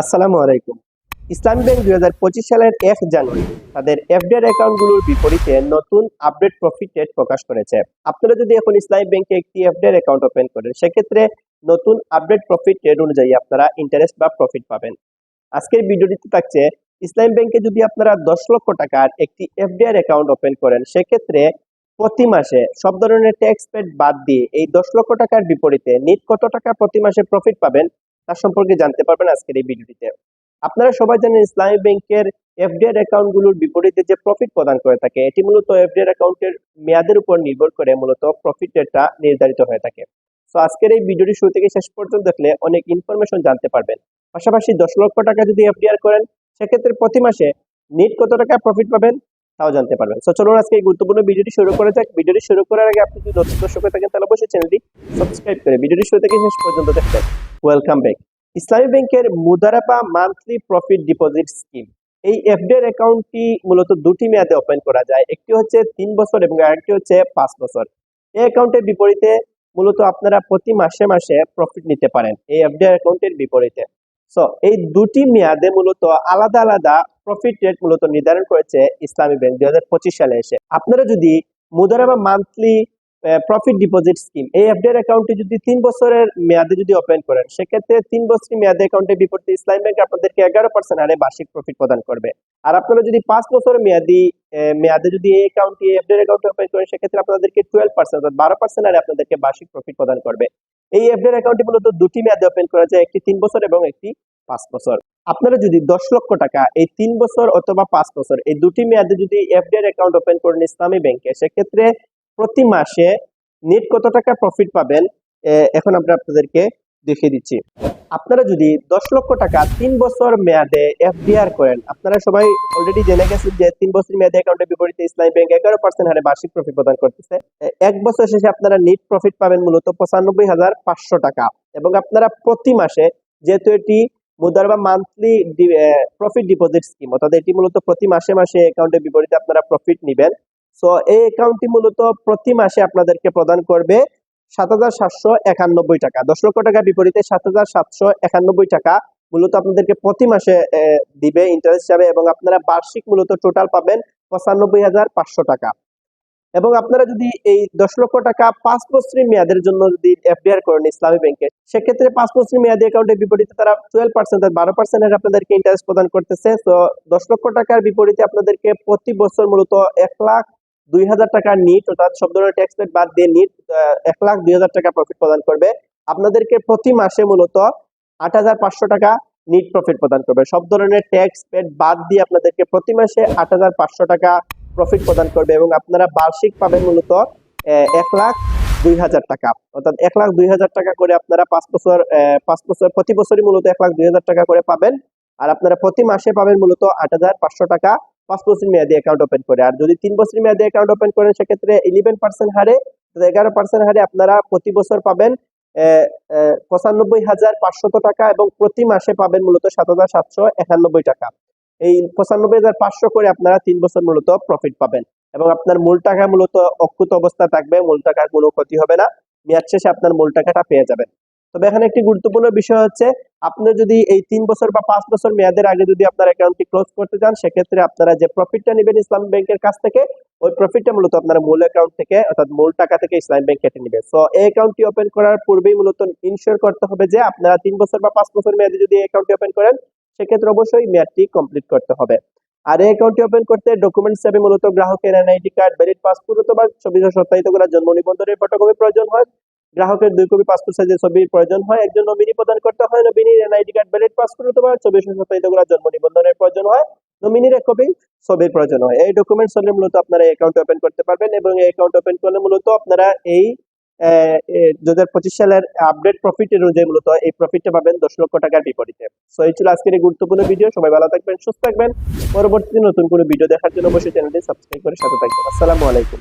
আসসালামু আলাইকুম। ইসলামী ব্যাংক দুই হাজার পঁচিশ সালের এক জানুয়ারি তাদের এফডিআর অ্যাকাউন্টগুলোর বিপরীতে নতুন আপডেট প্রফিট রেট প্রকাশ করেছে। আপনারা যদি এখন ইসলামী ব্যাংকে একটি এফডিআর অ্যাকাউন্ট ওপেন করেন, সেক্ষেত্রে নতুন আপডেট প্রফিট রেট অনুযায়ী আপনারা ইন্টারেস্ট বা প্রফিট পাবেন। আজকের ভিডিওটিতে থাকছে, ইসলামী ব্যাংকে যদি আপনারা দশ লক্ষ টাকার একটি এফডিআর অ্যাকাউন্ট ওপেন করেন, সেক্ষেত্রে প্রতি মাসে সব ধরনের ট্যাক্স পেড বাদ দিয়ে এই দশ লক্ষ টাকার বিপরীতে নিট কত টাকা প্রতি মাসে প্রফিট পাবেন তার সম্পর্কে জানতে পারবেন আজকের এই ভিডিওটিতে। আপনারা সবাই জানেন ইসলামী ব্যাংকের এফডিআর অ্যাকাউন্টগুলোর বিপরীতে যে প্রফিট প্রদান করে থাকে, এটি মূলত এফডিআর অ্যাকাউন্টের মেয়াদের উপর নির্ভর করে মূলত প্রফিট রেটটা নির্ধারিত হয়ে থাকে। তো আজকের এই ভিডিওটি শুরু থেকে শেষ পর্যন্ত দেখলে অনেক ইনফরমেশন জানতে পারবেন। পাশাপাশি দশ লক্ষ টাকা যদি এফডিআর করেন, সেক্ষেত্রে প্রতি মাসে নিট কত টাকা প্রফিট পাবেন তাও জানতে পারবেন। তো চলুন আজকে এই গুরুত্বপূর্ণ ভিডিওটি শুরু করা যাক। ভিডিওটি শুরু করার আগে আপনি যদি নতুন দর্শক হয়ে থাকেন, তাহলে অবশ্যই চ্যানেলটি সাবস্ক্রাইব করে ভিডিওটি শুরু থেকে শেষ পর্যন্ত দেখবেন ওয়েলকাম ব্যাক ইসলামী ব্যাংকের Mudaraba monthly profit deposit scheme. এই এফডিআর অ্যাকাউন্টটি মূলত দুটি মেয়াদে ওপেন করা যায়। একটি হচ্ছে তিন বছর এবং আরেকটি হচ্ছে পাঁচ বছর। এই অ্যাকাউন্টের বিপরীতে মূলত আপনারা প্রতি মাসে মাসে প্রফিট নিতে পারেন এই এফডিআর অ্যাকাউন্টের বিপরীতে। সো, এই দুটি মেয়াদে মূলত আলাদা আলাদা প্রফিট রেট মূলত নির্ধারণ করেছে ইসলামী ব্যাংক দুই হাজার পঁচিশ সালে এসে। আপনারা যদি Mudaraba monthly profit deposit scheme এই এফডিআর অ্যাকাউন্টে যদি তিন বছরের মেয়াদে যদি ওপেন করেন, সেক্ষেত্রে তিন বছরের মেয়াদে অ্যাকাউন্টের বিপরীতে ইসলামী ব্যাংক আপনাদেরকে এগারো পার্সেন্ট হারে বার্ষিক প্রফিট প্রদান করবে। আর আপনারা যদি পাঁচ বছরের মেয়াদি মেয়াদে যদি এই অ্যাকাউন্টটি এফডিআর অ্যাকাউন্টে ওপেন করেন, সেক্ষেত্রে আপনাদেরকে টুয়েলভ পার্সেন্ট অর্থাৎ বারো পার্সেন্ট হারে আপনাদেরকে বার্ষিক প্রফিট প্রদান করবে। এই এফডিআর অ্যাকাউন্টটি মূলত দুটি মেয়াদে ওপেন করা যায়, একটি তিন বছর এবং একটি পাঁচ বছর। আপনারা যদি দশ লক্ষ টাকা এই তিন বছর অথবা পাঁচ বছর এই দুটি মেয়াদে যদি এফডিআর অ্যাকাউন্ট ওপেন করেন ইসলামী ব্যাংকে, সেক্ষেত্রে প্রতি মাসে নেট কত টাকা প্রফিট পাবেন এখন আমরা আপনাদেরকে দেখিয়ে দিচ্ছি। আপনারা যদি দশ লক্ষ টাকা তিন বছর মেয়াদে এফডিআর করেন, আপনারা সবাই অলরেডি জেনে গেছেন যে তিন বছর মেয়াদে অ্যাকাউন্টের বিপরীতে ইসলামী ব্যাংক এগারো পার্সেন্ট হারে বার্ষিক প্রফিট প্রদান করতেছে। এক বছর শেষে আপনারা নেট প্রফিট পাবেন মূলত পঁচানব্বই হাজার পাঁচশো টাকা। এবং আপনারা প্রতি মাসে যেহেতু এটি মুদার বা মান্থলি প্রফিট ডিপোজিট স্কিম অর্থাৎ এটি মূলত প্রতি মাসে মাসে অ্যাকাউন্টের বিপরীতে আপনারা প্রফিট নেবেন সো এই অ্যাকাউন্টটি মূলত প্রতি মাসে আপনাদেরকে প্রদান করবে সাত হাজার সাতশো একানব্বই টাকা। দশ লক্ষ টাকার বিপরীতে সাত হাজার সাতশো একানব্বই টাকা মূলত আপনাদেরকে প্রতি মাসে দিবে ইন্টারেস্ট হিসাবে এবং আপনারা বার্ষিক মূলত টোটাল পাবেন পঁচানব্বই হাজার পাঁচশো টাকা। এবং আপনারা যদি এই দশ লক্ষ টাকা পাঁচ বছরের মেয়াদের জন্য যদি এফডিআর করেন ইসলামী ব্যাংকে সেক্ষেত্রে পাঁচ বছরের মেয়াদি অ্যাকাউন্টের বিপরীতে তারা টুয়েলভ পার্সেন্ট বারো পার্সেন্টের আপনাদেরকে ইন্টারেস্ট প্রদান করতেছে। তো দশ লক্ষ টাকার বিপরীতে আপনাদেরকে প্রতি বছর মূলত এক লাখ দুই হাজার টাকা নিট অর্থাৎ সব ধরনের ট্যাক্স পেড বাদ দিয়ে নিট এক লাখ দুই হাজার টাকা প্রফিট প্রদান করবে। আপনাদেরকে প্রতি মাসে মূলত আট হাজার পাঁচশো টাকা নিট প্রফিট প্রদান করবে। সব ধরনের ট্যাক্স পেড বাদ দিয়ে আপনাদেরকে প্রতি মাসে আট হাজার পাঁচশো টাকা প্রফিট প্রদান করবে এবং আপনারা বার্ষিক পাবেন মূলত এক লাখ দুই হাজার টাকা। অর্থাৎ এক লাখ দুই হাজার টাকা করে আপনারা পাঁচ বছর পাঁচ বছর, প্রতি বছরই মূলত এক লাখ দুই হাজার টাকা করে পাবেন। আর আপনারা প্রতি মাসে পাবেন মূলত আট হাজার পাঁচশো টাকা পাঁচ বছর মেয়াদি অ্যাকাউন্ট ওপেন করে। আর যদি তিন বছর মেয়াদি অ্যাকাউন্ট ওপেন করেন, সেক্ষেত্রে ইলেভেন পার্সেন্ট হারে, এগারো পার্সেন্ট হারে আপনারা প্রতি বছর পাবেন পঁচানব্বই হাজার পাঁচশত টাকা এবং প্রতি মাসে পাবেন মূলত সাত হাজার সাতশো একানব্বই টাকা। এই পঁচানব্বই হাজার পাঁচশো করে আপনারা তিন বছর মূলত প্রফিট পাবেন। এবং আপনার মূল টাকা মূলত অক্ষুত অবস্থা থাকবে, মূল টাকার কোনো ক্ষতি হবে না। মেয়াদ শেষে আপনার মূল টাকাটা পেয়ে যাবেন। তবে এখানে একটি গুরুত্বপূর্ণ বিষয় হচ্ছে, আপনি যদি এই তিন বছর বা পাঁচ বছর মেয়াদের আগে যদি আপনার অ্যাকাউন্টটি ক্লোজ করতে চান, সেক্ষেত্রে আপনারা যে প্রফিটটা নেবেন ইসলামী ব্যাংকের কাছ থেকে, ওই প্রফিটটা মূলত আপনার মূল অ্যাকাউন্ট থেকে, অর্থাৎ মূল টাকা থেকে ইসলামী ব্যাংক কেটে নেবে। সো এই অ্যাকাউন্টটি ওপেন করার পূর্বেই মূলত ইনশিওর করতে হবে যে, আপনারা তিন বছর বা পাঁচ বছর মেয়াদে যদি অ্যাকাউন্টটি ওপেন করেন, সেক্ষেত্রে অবশ্যই মেয়াদটি কমপ্লিট করতে হবে। আর এই অ্যাকাউন্টটি ওপেন করতে ডকুমেন্টস হিসেবে মূলত গ্রাহকের এনআইডি কার্ড ভ্যালিড পাসপোর্ট অথবা ছবি সত্যায়িত করা জন্ম নিবন্ধনের ফটোকপি প্রয়োজন হয়। গ্রাহকের দুই কপি পাসপোর্ট সাইজের ছবির প্রয়োজন হয় একজন নমিনি প্রদান করতে হয়। নমিনির এনআইডি কার্ড ভ্যালিড পাসপোর্ট অথবা ছবি সত্যায়িত করা জন্ম নিবন্ধনের প্রয়োজন হয়। নমিনির এক কপি ছবির প্রয়োজন হয়। এই ডকুমেন্টস হলে মূলত আপনারা অ্যাকাউন্ট ওপেন করতে পারবেন এবং এই অ্যাকাউন্ট ওপেন করলে মূলত আপনারা এই দু হাজার পঁচিশ সালের আপডেট প্রফিট অনুযায়ী মূলত এই প্রফিটটা পাবেন দশ লক্ষ টাকার বিপরীতে। সো এই ছিল আজকের এই গুরুত্বপূর্ণ ভিডিও সবাই ভালো থাকবেন, সুস্থ থাকবেন। পরবর্তীতে নতুন কোনো ভিডিও দেখার জন্য অবশ্যই চ্যানেলটি সাবস্ক্রাইব করে সাথে থাকবেন। আসসালামু আলাইকুম।